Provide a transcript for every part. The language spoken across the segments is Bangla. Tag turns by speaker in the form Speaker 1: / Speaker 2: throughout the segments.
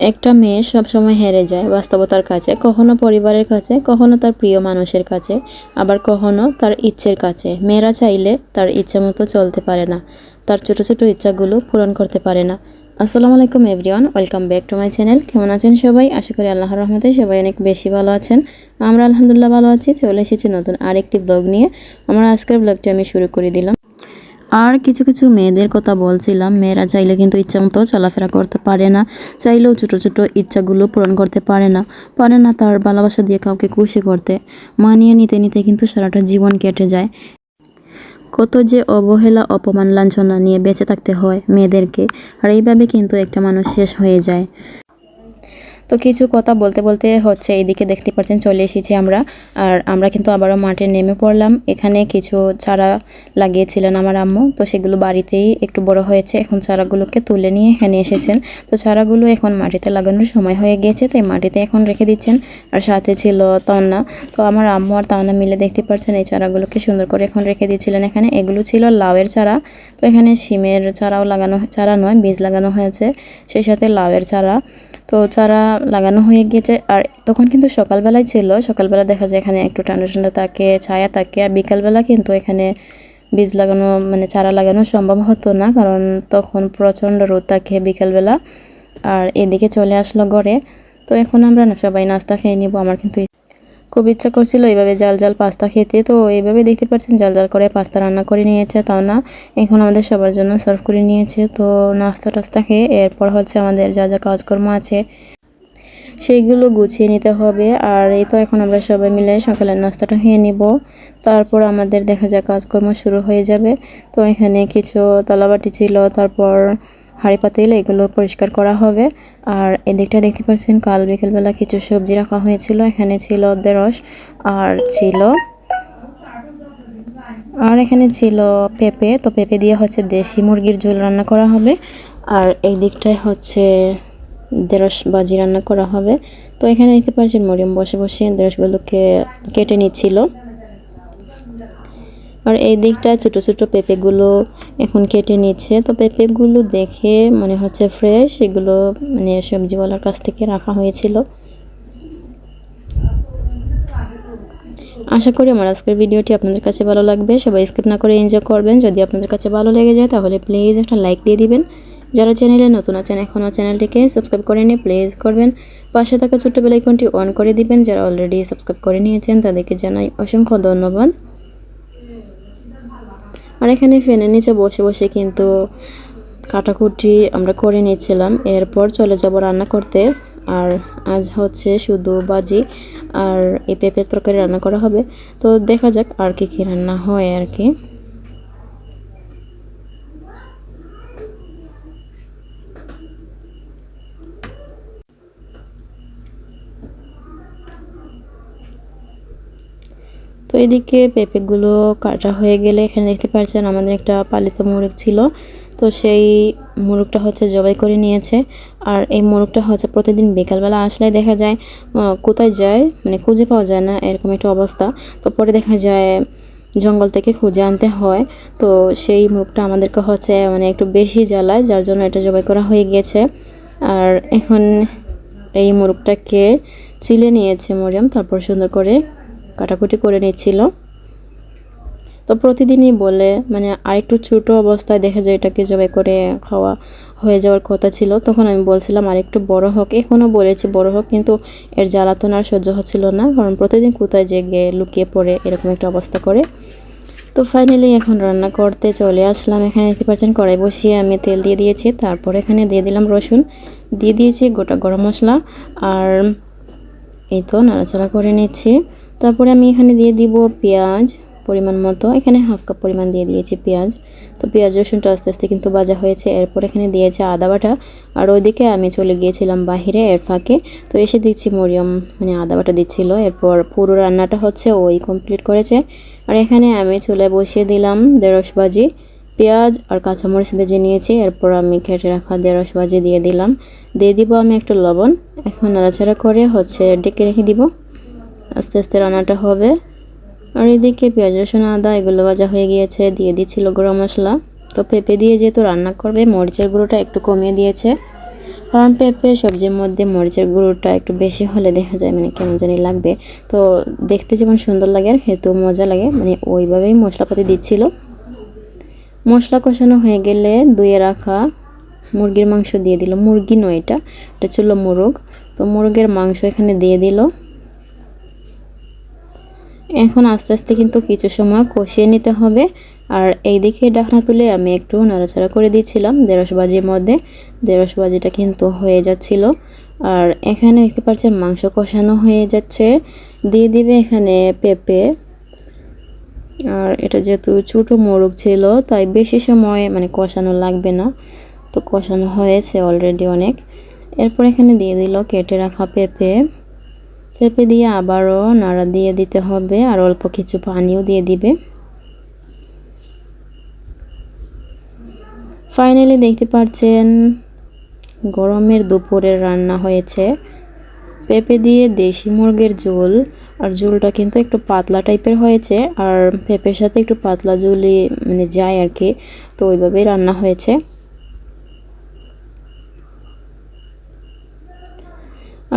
Speaker 1: একটা মেয়ে সবসময় হেরে যায় বাস্তবতার কাছে, কখনো পরিবারের কাছে, কখনো তার প্রিয় মানুষের কাছে, আবার কখনো তার ইচ্ছের কাছে। মেয়েরা চাইলে তার ইচ্ছা মতো চলতে পারে না, তার ছোট ছোট ইচ্ছাগুলো পূরণ করতে পারে না। আসসালামু আলাইকুম everyone, welcome back to my channel. কেমন আছেন সবাই? আশা করি আল্লাহর রহমতে সবাই অনেক বেশি ভালো আছেন। আমরা আলহামদুলিল্লাহ ভালো আছি, চলে এসেছি নতুন আরেকটি ব্লগ নিয়ে। আমার আজকের ব্লগটি আমি শুরু করে দিলাম। আর কিছু কিছু মেয়েদের কথা বলছিলাম। মেয়েরা চাইলে কিন্তু ইচ্ছা মতো চলাফেরা করতে পারে না। চাইলেও ছোটো ছোটো ইচ্ছাগুলো পূরণ করতে পারে না। পারে না তার ভালোবাসা দিয়ে কাউকে খুশি করতে। মানিয়ে নিতে নিতে কিন্তু সারাটা জীবন কেটে যায়। কত যে অবহেলা অপমান লাঞ্ছনা নিয়ে বেঁচে থাকতে হয় মেয়েদেরকে। আর এইভাবে কিন্তু একটা মানুষ শেষ হয়ে যায়। তো কিছু কথা বলতে বলতে হচ্ছে এইদিকে দেখতে পাচ্ছেন চলে এসেছি আমরা। আর আমরা কিন্তু আবারও মাঠে নেমে পড়লাম। এখানে কিছু চারা লাগিয়েছিলেন আমার আম্মু। তো সেগুলো বাড়িতেই একটু বড় হয়েছে। এখন চারাগুলোকে তুলে নিয়ে এখানে এসেছেন। তো চারাগুলো এখন মাটিতে লাগানোর সময় হয়ে গিয়েছে। তাই মাটিতে এখন রেখে দিচ্ছেন। আর সাথে ছিল তন্না। তো আমার আম্মু আর তন্না মিলে দেখতে পাচ্ছেন এই চারাগুলোকে সুন্দর করে এখন রেখে দিয়েছিলেন এখানে। এগুলো ছিল লাউয়ের চারা। তো এখানে শিমের চারাও লাগানো, চারা নয়, বীজ লাগানো হয়েছে। সেই সাথে লাউয়ের চারা। তো চারা লাগানো হয়ে গিয়েছে। আর তখন কিন্তু সকালবেলায় ছিল। সকালবেলা দেখা যায় এখানে একটু ঠান্ডা ঠান্ডা থাকে, ছায়া থাকে। আর বিকালবেলা কিন্তু এখানে বীজ লাগানো মানে চারা লাগানো সম্ভব হতো না। কারণ তখন প্রচণ্ড রোদ থাকে বিকালবেলা। আর এদিকে চলে আসলো ঘরে। তো এখন আমরা সবাই নাস্তা খেয়ে নিব। আমার কিন্তু খুব ইচ্ছা করছিল এইভাবে জাল জাল পাস্তা খেতে। তো এইভাবে দেখতে পাচ্ছেন, জাল জাল করে পাস্তা রান্না করে নিয়েছে তাও না এখন আমাদের সবার জন্য সার্ভ করে নিয়েছে। তো নাস্তা টাস্তা খেয়ে এরপর হচ্ছে আমাদের যা যা কাজকর্ম আছে, সেইগুলো গুছিয়ে নিতে হবে। আর এই তো এখন আমরা সবাই মিলে সকালের নাস্তাটা খেয়ে নিব। তারপর আমাদের দেখা যায় কাজকর্ম শুরু হয়ে যাবে। তো এখানে কিছু তলাবাটি ছিল, তারপর হাঁড়ি পাতিল এগুলো পরিষ্কার করা হবে। আর এদিকটা দেখতে পাচ্ছেন, কাল বিকেলবেলা কিছু সবজি রাখা হয়েছিল। এখানে ছিল রস আর ছিল আর এখানে ছিল পেঁপে। তো পেঁপে দিয়ে হচ্ছে দেশি মুরগির ঝোল রান্না করা হবে। আর এই দিকটায় হচ্ছে দেড়শ বাজি রান্না করা হবে। তো এখানে দেখতে পাচ্ছেন মরিয়ম বসে বসে দেড়শগুলোকে কেটে নিচ্ছিল। আর এই দিকটা ছোট ছোট পেঁপেগুলো এখন কেটে নিচ্ছে। তো পেঁপেগুলো দেখে মনে হচ্ছে ফ্রেশ এগুলো মানে সবজিওয়ালার কাছ থেকে রাখা হয়েছিল। আশা করি আমার আজকের ভিডিওটি আপনাদের কাছে ভালো লাগবে। সবাই স্কিপ না করে এনজয় করবেন। যদি আপনাদের কাছে ভালো লেগে যায়, তাহলে প্লিজ একটা লাইক দিয়ে দিবেন। যারা চ্যানেলে নতুন আছেন, এখনও চ্যানেলটিকে সাবস্ক্রাইব করে নিয়ে প্লেস করবেন। পাশে থাকা ছোট্ট বেলাইকনটি অন করে দিবেন। যারা অলরেডি সাবস্ক্রাইব করে নিয়েছেন, তাদেরকে জানাই অসংখ্য ধন্যবাদ। আর এখানে ফ্যানের নিচে বসে বসে কিন্তু কাটাকুটি আমরা করে নিয়েছিলাম। এরপর চলে যাব রান্না করতে। আর আজ হচ্ছে শুধু বাজি আর এই পেঁপের তরকারি রান্না করা হবে। তো দেখা যাক আর কি কী রান্না হয় আর কি। এদিকে পেঁপেগুলো কাটা হয়ে গেলে এখানে দেখতে পাচ্ছেন আমাদের একটা পালিত মুরগ ছিল। তো সেই মুরগটা হচ্ছে জবাই করে নিয়েছে। আর এই মুরগটা হচ্ছে প্রতিদিন বিকালবেলা আসলে দেখা যায় কোথায় যায় মানে খুঁজে পাওয়া যায় না, এরকম একটা অবস্থা। তো পরে দেখা যায় জঙ্গল থেকে খুঁজে আনতে হয়। তো সেই মুরগটা আমাদেরকে হচ্ছে মানে একটু বেশি জ্বালায়, যার জন্য এটা জবাই করা হয়ে গিয়েছে আর এখন এই মুরগটাকে চিলে নিয়েছে মরিয়াম, তারপর সুন্দর করে কাটাকুটি করে নিচ্ছিল তো প্রতিদিনই বলে মানে আরেকটু ছোটো অবস্থায় দেখা যায় এটাকে জবাই করে খাওয়া হয়ে যাওয়ার কথা ছিল। তখন আমি বলছিলাম, আরেকটু বড় হোক। এখনও বলেছি বড় হোক, কিন্তু এর জ্বালাতন আর সহ্য হচ্ছিল না, কারণ প্রতিদিন কোথায় জেগে লুকিয়ে পড়ে এরকম একটা অবস্থা করে। তো ফাইনালি এখন রান্না করতে চলে আসলাম। এখানে দেখতে পাচ্ছেন, কড়াই বসিয়ে আমি তেল দিয়ে দিয়েছি। তারপর এখানে দিয়ে দিলাম রসুন। দিয়ে দিয়েছি গোটা গরম মশলা। আর এই তো নাড়াচাড়া করে নিচ্ছি। তারপরে আমি এখানে দিয়ে দিব পেঁয়াজ পরিমাণ মতো। এখানে হাফ কাপ পরিমাণ দিয়ে দিয়েছি পেঁয়াজ। তো পেঁয়াজ, রসুনটা আস্তে আস্তে কিন্তু বাজা হয়েছে। এরপর এখানে দিয়েছে আদা বাটা। আর ওইদিকে আমি চলে গিয়েছিলাম বাহিরে, এর ফাঁকে। তো এসে দিচ্ছি মরিয়ম মানে আদা বাটা দিচ্ছিল। এরপর পুরো রান্নাটা হচ্ছে ওই কমপ্লিট করেছে। আর এখানে আমি চুলে বসিয়ে দিলাম দেড়শ বাজি পেঁয়াজ আর কাঁচামরিচ ভেজে নিয়েছি। এরপর আমি কেটে রাখা দেড়শ বাজি দিয়ে দিলাম। দিয়ে দিব আমি একটু লবণ। এখন নাড়াচাড়া করে হচ্ছে ডেকে রেখে দিব। আস্তে আস্তে রান্নাটা হবে। আর এদিকে পেঁয়াজ, রসুন, আদা, এগুলো ভাজা হয়ে গিয়েছে, দিয়ে দিচ্ছিল গরম মশলা। তো পেঁপে দিয়ে যেহেতু রান্না করবে, মরিচের গুঁড়োটা একটু কমিয়ে দিয়েছে। কারণ পেঁপে সবজির মধ্যে মরিচের গুঁড়োটা একটু বেশি হলে দেখা যায় মানে কেমন জানি লাগবে। তো দেখতে যেমন সুন্দর লাগে আর খেতেও মজা লাগে মানে ওইভাবেই মশলাপাতি দিচ্ছিল। মশলা কষানো হয়ে গেলে ধুয়ে রাখা মুরগির মাংস দিয়ে দিল। মুরগি নয় এটা এটা ছিল মোরগ। তো মুরগের মাংস এখানে দিয়ে দিল। এখন আস্তে আস্তে কিন্তু কিছু সময় কষিয়ে নিতে হবে। আর এই দিকে ডাকনা তুলে আমি একটু নাড়াচাড়া করে দিচ্ছিলাম দেড়শ বাজির মধ্যে। দেড়শ বাজিটা কিন্তু হয়ে যাচ্ছিল। আর এখানে দেখতে পাচ্ছেন মাংস কষানো হয়ে যাচ্ছে। দিয়ে দিবে এখানে পেঁপে। আর এটা যেহেতু ছোটো মোরগ ছিল, তাই বেশি সময় মানে কষানো লাগবে না। তো কষানো হয়েছে অলরেডি অনেক। এরপর এখানে দিয়ে দিল কেটে রাখা পেঁপে। পেঁপে দিয়ে আবারও নাড়া দিয়ে দিতে হবে আর অল্প কিছু পানিও দিয়ে দিবে। ফাইনালি দেখতে পাচ্ছেন গরমের দুপুরের রান্না হয়েছে। পেঁপে দিয়ে দেশি মুরগের ঝোল আর ঝোলটা কিন্তু একটু পাতলা টাইপের হয়েছে আর পেঁপের সাথে একটু পাতলা ঝোলই মানে যায় আর কি, তো ওইভাবেই রান্না হয়েছে।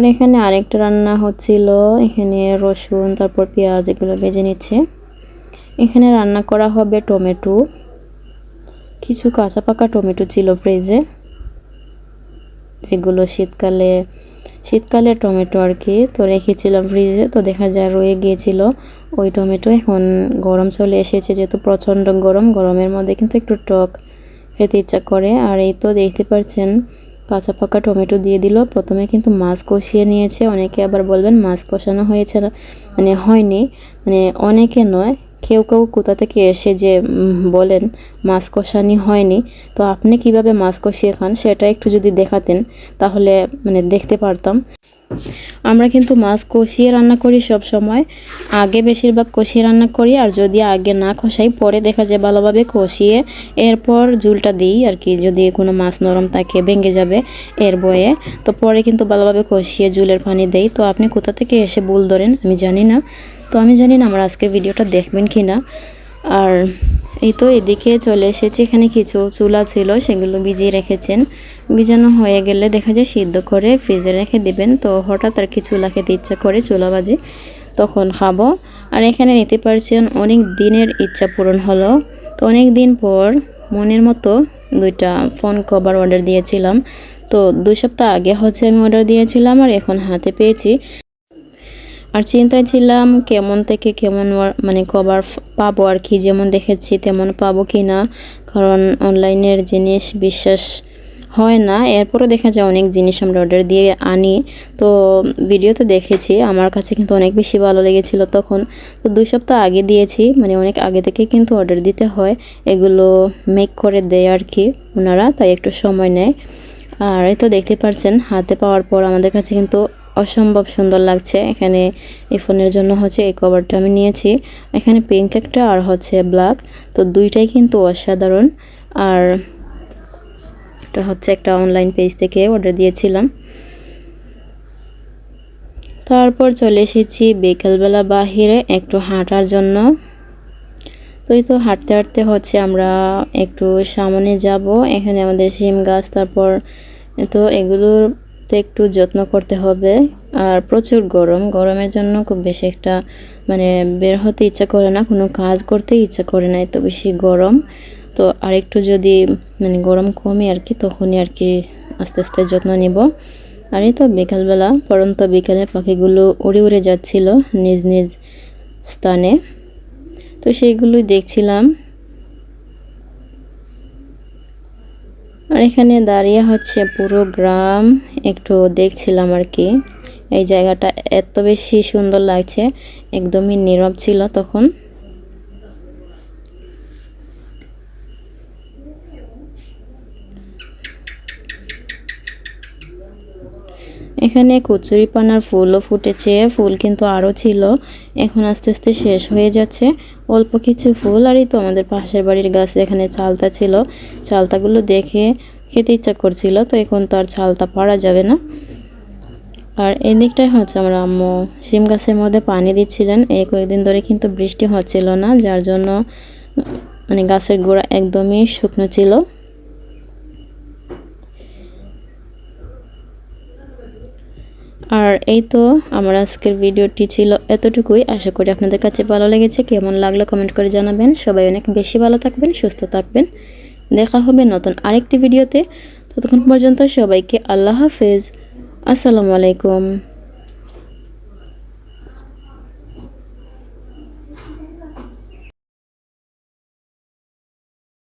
Speaker 1: আর এখানে আরেকটা রান্না হচ্ছিল। এখানে রসুন, তারপর পেঁয়াজ এগুলো ভেজে নিচ্ছে। এখানে রান্না করা হবে টমেটো। কিছু কাঁচা পাকা টমেটো ছিল ফ্রিজে, যেগুলো শীতকালে শীতকালে টমেটো আর কি তো রেখেছিলাম ফ্রিজে। তো দেখা যায় রয়ে গিয়েছিল। ওই টমেটো এখন গরম চলে এসেছে, যেহেতু প্রচণ্ড গরম, গরমের মধ্যে কিন্তু একটু টক খেতে ইচ্ছা করে। আর এই তো দেখতে পাচ্ছেন কাঁচা পাকা টমেটো দিয়ে দিল। প্রথমে কিন্তু মাছ কষিয়ে নিয়েছে। অনেকে আবার বলবেন মাছ কষানো হয়েছে না। মানে হয়নি। মানে অনেকে নয়, কেউ কেউ কোথা থেকে এসে যে বলেন মাছ কষানি হয়নি। তো আপনি কীভাবে মাছ কষিয়ে খান সেটা একটু যদি দেখাতেন, তাহলে মানে দেখতে পারতাম। আমরা কিন্তু মাছ কষিয়ে রান্না করি সব সময়। আগে বেশিরভাগ কষিয়ে রান্না করি, আর যদি আগে না কষাই, পরে দেখা যায় ভালোভাবে কষিয়ে এরপর ঝুলটা দিই আর কি। যদি কোনো মাছ নরম থাকে, ভেঙে যাবে এর বয়ে, তো পরে কিন্তু ভালোভাবে কষিয়ে ঝুলের পানি দেই। তো আপনি কোথা থেকে এসে ভুল ধরেন আমি জানি না। তো আমি জানি না আমার আজকের ভিডিওটা দেখবেন কি না আর এই তো এদিকে চলে এসেছি। এখানে কিছু চুলা ছিল, সেগুলো ভিজিয়ে রেখেছেন। ভিজানো হয়ে গেলে দেখা যায় সিদ্ধ করে ফ্রিজে রেখে দিবেন। তো হঠাৎ আর কি চুলা খেতে ইচ্ছা করে, চুলা বাজি তখন খাব। আর এখানে নিতে পারছেন, অনেক দিনের ইচ্ছা পূরণ হলো। তো অনেক দিন পর মনের মতো দুইটা ফোন কভার অর্ডার দিয়েছিলাম। তো দুই সপ্তাহ আগে হচ্ছে আমি অর্ডার দিয়েছিলাম আর এখন হাতে পেয়েছি। আর চিন্তায় ছিলাম কেমন থেকে কেমন মানে কভার পাবো আর কি, যেমন দেখেছি তেমন পাবো কি না। কারণ অনলাইনের জিনিস বিশ্বাস হয় না। এরপরও দেখা যায় অনেক জিনিস আমরা অর্ডার দিয়ে আনি। তো ভিডিওতে দেখেছি, আমার কাছে কিন্তু অনেক বেশি ভালো লেগেছিল তখন। তো দুই সপ্তাহ আগে দিয়েছি মানে অনেক আগে থেকে কিন্তু অর্ডার দিতে হয়। এগুলো মেক করে দেয় আর কি ওনারা, তাই একটু সময় নেয়। আর এই তো দেখতে পারছেন, হাতে পাওয়ার পর আমাদের কাছে কিন্তু অসম্ভব সুন্দর লাগছে। এখানে এই ফোনের জন্য হচ্ছে এই কভারটা আমি নিয়েছি। এখানে পিঙ্ক একটা আর হচ্ছে ব্ল্যাক তো দুইটাই কিন্তু অসাধারণ। আর এটা হচ্ছে একটা অনলাইন পেজ থেকে অর্ডার দিয়েছিলাম। তারপর চলে এসেছি বিকেলবেলা বাহিরে একটু হাঁটার জন্য। তো এই তো হাঁটতে হাঁটতে হচ্ছে আমরা একটু সামনে যাব। এখানে আমাদের শিম গাছ, তারপর তো এগুলোর তো একটু যত্ন করতে হবে। আর প্রচুর গরম। গরমের জন্য খুব বেশি একটা মানে বের হতে ইচ্ছা করে না। কোনো কাজ করতে ইচ্ছা করে না এত বেশি গরম। তো আর একটু যদি মানে গরম কমে আর কি, তখনই আর কি আস্তে আস্তে যত্ন নিব। আর এই তো বিকালবেলা, পরন্ত বিকালে পাখিগুলো উড়ে উড়ে যাচ্ছিল নিজ নিজ স্থানে। তো সেইগুলোই দেখছিলাম। আর এখানে দাঁড়িয়ে হচ্ছে পুরো গ্রাম একটু দেখছিলাম আর কি। এই জায়গাটা এত বেশি সুন্দর লাগছে, একদমই নীরব ছিল তখন। এখানে কচুরিপানার ফুলও ফুটেছে, ফুল কিন্তু আরও ছিল। এখন আস্তে আস্তে শেষ হয়ে যাচ্ছে। অল্প কিছু ফুল আর এই তো আমাদের পাশের বাড়ির গাছ এখানে চালতা ছিল। চালতাগুলো দেখে খেতে ইচ্ছা করছিল, তো এখন তো আর চালতা পারা যাবে না। আর এই দিকটাই হচ্ছে আমার আম্মু শিম গাছের মধ্যে পানি দিচ্ছিলেন। এই কয়েকদিন ধরে কিন্তু বৃষ্টি হচ্ছিল না, যার জন্য মানে গাছের গোড়া একদমই শুকনো ছিল। আর এই তো আমার আজকের ভিডিওটি ছিল এতটুকুই। আশা করি আপনাদের কাছে ভালো লেগেছে। কেমন লাগল কমেন্ট করে জানাবেন। সবাই অনেক বেশি ভালো থাকবেন, সুস্থ থাকবেন। দেখা হবে নতুন আরেকটি ভিডিওতে। ততক্ষণ পর্যন্ত সবাইকে আল্লাহ হাফেজ। আসসালামু আলাইকুম।